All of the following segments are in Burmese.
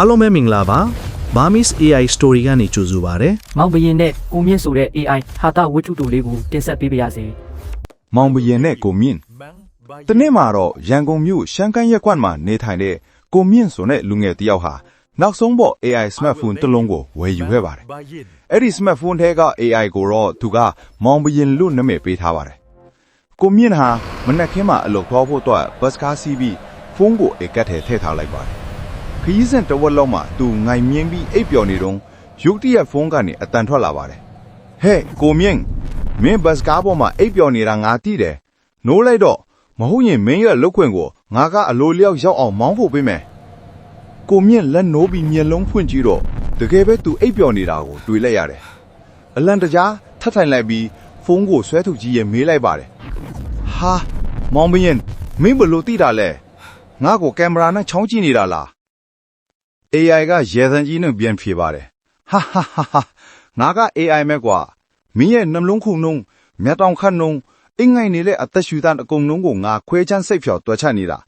အားလုံးပဲမင်္ဂလာပါ Burmese AI Story ကနေကြိုဆိုပါရစေမောင်ဘရင်နဲ့ကိုမြင့်ဆိုတဲ့ AI ဟာတာဝတ္ထုတူလေးကိုတင်ဆက်ပေးပါရစေမောင်ဘရင်နဲ့ကိုမြင့်တနေ့မှာတော့ရန်ကုန်မြို့ရှမ်းကန်းရက်ကွက်မှာနေထိုင်တဲ့ကိုမြင့်ဆိုတဲ့လူငယ်တစ်ယောက်ဟာနောက်ဆုံးပေါ် AI smartphone တစ်လုံးကိုဝယ်ယူခဲ့ပါတယ်။အဲ့ဒီ smartphone ထဲက AI ကိုတော့သူကမောင်ဘရင်လို့နာမည်ပေးထားပါတယ်။ကိုမြင့်ဟာမနက်ခင်းမှာအလုပ်သွားဖို့တော့ဘတ်စကားစီးပြီးဖုန်းကိုအိတ်ကတ်ထဲထည့်ထားလိုက်ပါတယ်။ ခရီးစဉ်တစ်ဝက်လောက်မှာသူငိုင်မြင်းပြီးအိပ်ပျော်နေတော့ရုတ်တရက်ဖုန်းကနေအတန်ထွက်လာပါတယ်။ဟဲ့ကိုမြင့်မင်းဘတ်စကားပေါ်မှာအိပ်ပျော်နေတာငါသိတယ်။နိုးလိုက်တော့မဟုတ်ရင်မင်းရဲ့လုတ်ခွင့်ကိုငါကအလိုလျောက်ရောက်အောင်မောင်းဖို့ပေးမယ်။ကိုမြင့်လက်နိုးပြီးမျက်လုံးဖွင့်ကြည့်တော့တကယ်ပဲသူအိပ်ပျော်နေတာကိုတွေ့လိုက်ရတယ်။အလန်တကြားထပ်ထိုင်လိုက်ပြီးဖုန်းကိုဆွဲထုတ်ကြည့်ရင်မေးလိုက်ပါတယ်။ဟာမောင်မင်းမင်းဘယ်လို့သိတာလဲ။ငါ့ကိုကင်မရာနဲ့ချောင်းကြည့်နေတာလား။ AI ကရေသံကြီးနဲ့ပြန်ဖြေပါတယ်။ဟာဟာဟာဟာငါက AI မဲ့ကွာမင်းရဲ့နှလုံးခုန်နှုံးမျက်တောင်ခတ်နှုံးအင်ငိုင်နေတဲ့အသက်ရှူသားအကုန်လုံးကိုငါခွဲချမ်းစိတ်ဖြော်တွက်ချက်နေတာ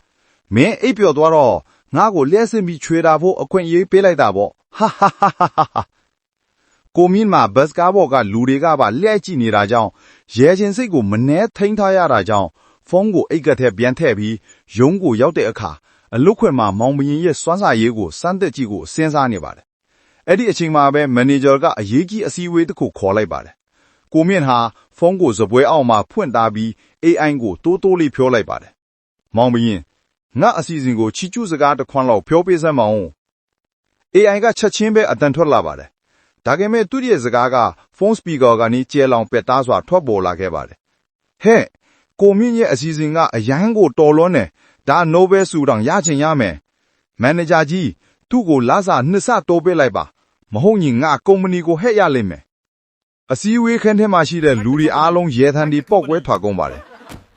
မင်းအိပ်ပျော်သွားတော့ငါကိုလျှက်စင်ပြီးချွေတာဖို့အခွင့်အရေးပေးလိုက်တာပေါ့ဟာဟာဟာဟာဟာကိုမင်းမှာဘတ်စကားဘော်ကလူတွေကပါလျှက်ကြည့်နေတာကြောင့်ရဲချင်းစိတ်ကိုမနှဲထိန်ထားရတာကြောင့်ဖုန်းကိုအိတ်ကထဲပြန်ထည့်ပြီးရုံးကိုရောက်တဲ့အခါ အလုတ်ခွင်မှာမောင်မရင်ရဲ့စွမ်းစာရေးကိုစမ်းသစ်ကြည့်ကိုစဉ်းစားနေပါတယ်အဲ့ဒီအချိန်မှာပဲမန်နေဂျာကအရေးကြီးအစည်းအဝေးတစ်ခုခေါ်လိုက်ပါတယ်။ကိုမြင့်ဟာဖုန်းကိုစပွဲအောက်မှာဖွင့်ထားပြီး AI ကိုတိုးတိုးလေးပြောလိုက်ပါတယ်။မောင်ဘရင်ငါအစီအစဉ်ကိုချီကျူးစကားတစ်ခွန်းလောက်ပြောပေးစမ်းမအောင်။ AI ကချက်ချင်းပဲအတန်ထွက်လာပါတယ်။ဒါကမဲ့သူ့ရဲ့စကားကဖုန်းစပီကာကနေကျဲလောင်ပက်သားစွာထွက်ပေါ်လာခဲ့ပါတယ်။ဟဲ့ကိုမြင့်ရဲ့အစီအစဉ်ကအရန်ကိုတော်လွန်းတယ်။ ဒါ Nobel ဆုတောင်ရချင်ရမယ်။ မန်နေဂျာကြီးသူ့ကိုလာစာနှစ်ဆတိုးပေးလိုက်ပါမဟုတ်ရင်ငါကုမ္ပဏီကိုဟဲ့ရလိမ့်မယ်အစည်းအဝေးခန်းထဲမှာရှိတဲ့လူတွေအားလုံးရဲထန်ဒီပောက်ကွဲထွက်ကုန်ပါတယ်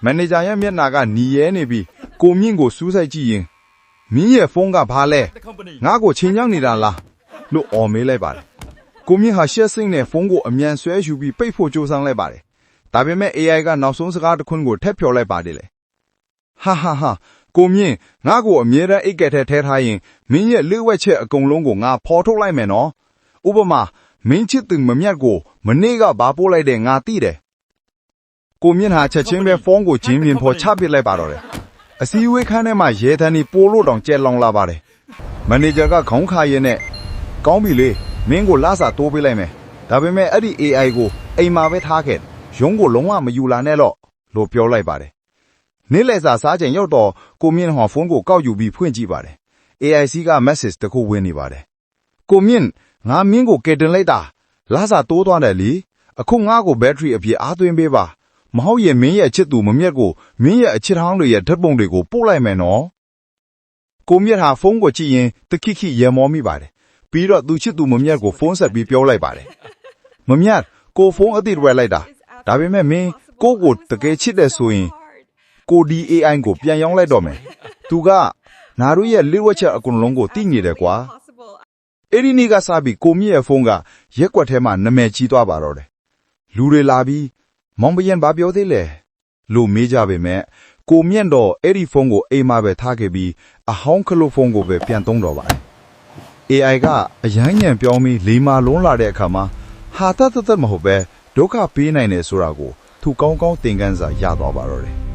မန်နေဂျာရဲ့မျက်နှာကหนีရဲနေပြီးကိုမြင့်ကိုစူးစိုက်ကြည့်ရင်မင်းရဲ့ဖုန်းကဘာလဲငါကိုချိန်ချောင်းနေတာလားလို့អော်မေးလိုက်ပါတယ်ကိုမြင့်ဟာရှက်စိတ်နဲ့ဖုန်းကိုအမြန်ဆွဲယူပြီးပိတ်ဖို့ကြိုးစားလိုက်ပါတယ်ဒါပေမဲ့ AI ကနောက်ဆုံးစကားတစ်ခွန်းကိုထပ်ဖြော်လိုက်ပါတယ်လေ ဟာဟာဟာ ကိုမြင့်ငါ့ကိုအမြဲတမ်းအိတ်ကက်ထဲထဲထားရင်မင်းရဲ့လျှို့ဝှက်ချက်အကုန်လုံးကိုငါဖော်ထုတ်လိုက်မယ်နော်ဥပမာမင်းချစ်သူမမြတ်ကိုမနေ့ကဘာပို့လိုက်တဲ့ငါသိတယ်ကိုမြင့်ဟာချက်ချင်းပဲဖုန်းကိုဂျင်းမြင်ဖော်ချပစ်လိုက်ပါတော့တယ်အစည်းအဝေးခန်းထဲမှာရဲတန်းဒီပိုလို့တောင်ကြက်လောင်လာပါတယ်မန်နေဂျာကခေါင်းခါရဲနဲ့ကောင်းပြီလေမင်းကိုလာစာတိုးပေးလိုက်မယ်ဒါပေမဲ့အဲ့ဒီ AI ကိုအိမ်မှာပဲထားခဲ့ရုံးကိုလုံးဝမယူလာနဲ့တော့လို့ပြောလိုက်ပါတယ် နေ့လည်စာစားချိန်ရောက်တော့ကိုမြင့်ဟော်ဖုန်းကိုကောက်ယူပြီးဖွင့်ကြည့်ပါတယ်။ AIC က message တစ်ခုဝင်နေပါတယ်။ကိုမြင့်ငါမင်းကိုကယ်တင်လိုက်တာလာစာတိုးသွားတယ်လေအခုငါ့ကိုဘက်ထရီအပြည့်အားသွင်းပေးပါမဟုတ်ရင်မင်းရဲ့အချစ်သူမမြတ်ကိုမင်းရဲ့အချစ်ဟောင်းတွေရဲ့ဓာတ်ပုံတွေကိုပို့လိုက်မယ်နော်။ကိုမြင့်ဟာဖုန်းကိုကြည့်ရင်တခိခိရေမောမိပါတယ်။ပြီးတော့သူချစ်သူမမြတ်ကိုဖုန်းဆက်ပြီးပြောလိုက်ပါတယ်။မမြတ်ကိုဖုန်းအသစ်ဝယ်လိုက်တာဒါပေမဲ့မင်းကိုကိုတကယ်ချစ်တယ်ဆိုရင် ကိုဒီ AI ကိုပြန်ရောင်းလိုက်တော့မယ်။သူကနာတို့ရဲ့လျှို့ဝှက်ချက်အကုန်လုံးကိုသိနေတယ်ကွာ။အဲ့ဒီနေ့ကစပြီးကိုမြင့်ရဲ့ဖုန်းကရက်ကွက်ထဲမှာနာမည်ကြီးသွားပါတော့တယ်။လူတွေလာပြီးမောင်ပယံဘာပြောသေးလဲလို့မေးကြပေမဲ့ကိုမြင့်တော့အဲ့ဒီဖုန်းကိုအိမ်မှာပဲထားခဲ့ပြီးအဟောင်းခလုတ်ဖုန်းကိုပဲပြန်သုံးတော့ပါတယ်။ AI ကအရန်ညံပြောင်းပြီးလေမာလုံးလာတဲ့အခါမှာဟာတတ်တတ်မဟုတ်ပဲဒုက္ခပေးနိုင်တယ်ဆိုတာကိုသူကောင်းကောင်းသင်ခန်းစာရသွားပါတော့တယ်။